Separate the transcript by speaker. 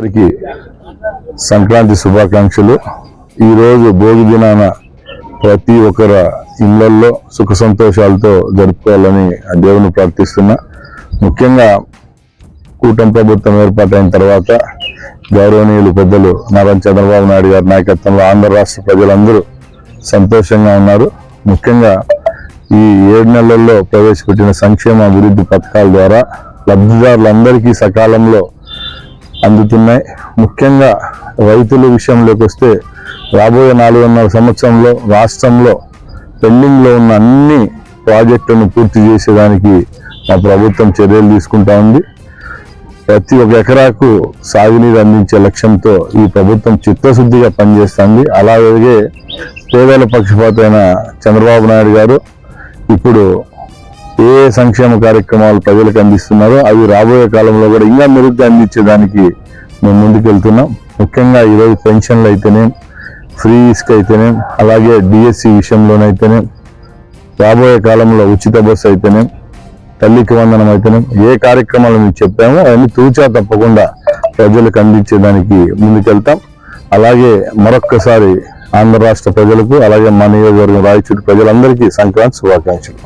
Speaker 1: అందరికీ సంక్రాంతి శుభాకాంక్షలు. ఈరోజు భోగి దినాన ప్రతి ఒక్కరు ఇళ్ళల్లో సుఖ సంతోషాలతో జరుపుకోవాలని ఆ దేవుని ప్రార్థిస్తున్నా. ముఖ్యంగా కూటమి ప్రభుత్వం ఏర్పాటైన తర్వాత గౌరవనీయులు పెద్దలు నారా చంద్రబాబు నాయుడు గారి నాయకత్వంలో ఆంధ్ర రాష్ట్ర ప్రజలందరూ సంతోషంగా ఉన్నారు. ముఖ్యంగా ఈ ఏడు నెలల్లో ప్రవేశపెట్టిన సంక్షేమ అభివృద్ధి పథకాల ద్వారా లబ్ధిదారులందరికీ సకాలంలో అందుతున్నాయి. ముఖ్యంగా రైతుల విషయంలోకి వస్తే రాబోయే నాలుగున్నర సంవత్సరంలో రాష్ట్రంలో పెండింగ్లో ఉన్న అన్ని ప్రాజెక్టులను పూర్తి చేసేదానికి మా ప్రభుత్వం చర్యలు తీసుకుంటా ఉంది. ప్రతి ఒక్క ఎకరాకు సాగునీరు అందించే లక్ష్యంతో ఈ ప్రభుత్వం చిత్తశుద్ధిగా పనిచేస్తుంది. అలాగే పేదల పక్షపాతైన చంద్రబాబు నాయుడు గారు ఇప్పుడు ఏ ఏ సంక్షేమ కార్యక్రమాలు ప్రజలకు అందిస్తున్నారో అవి రాబోయే కాలంలో కూడా ఇంకా మెరుగ్గా అందించేదానికి మేము ముందుకెళ్తున్నాం. ముఖ్యంగా ఈరోజు పెన్షన్లు అయితేనే ఫ్రీ ఇసుక అయితేనే అలాగే డిఎస్సి విషయంలోనైతేనే రాబోయే కాలంలో ఉచిత బస్సు అయితేనే తల్లికి వందనం అయితేనే ఏ కార్యక్రమాలు మీకు చెప్పామో అవన్నీ తూచా తప్పకుండా ప్రజలకు అందించేదానికి ముందుకెళ్తాం. అలాగే మరొక్కసారి ఆంధ్ర రాష్ట్ర ప్రజలకు అలాగే మా నియోజకవర్గం రాయచూరు ప్రజలందరికీ సంక్రాంతి శుభాకాంక్షలు.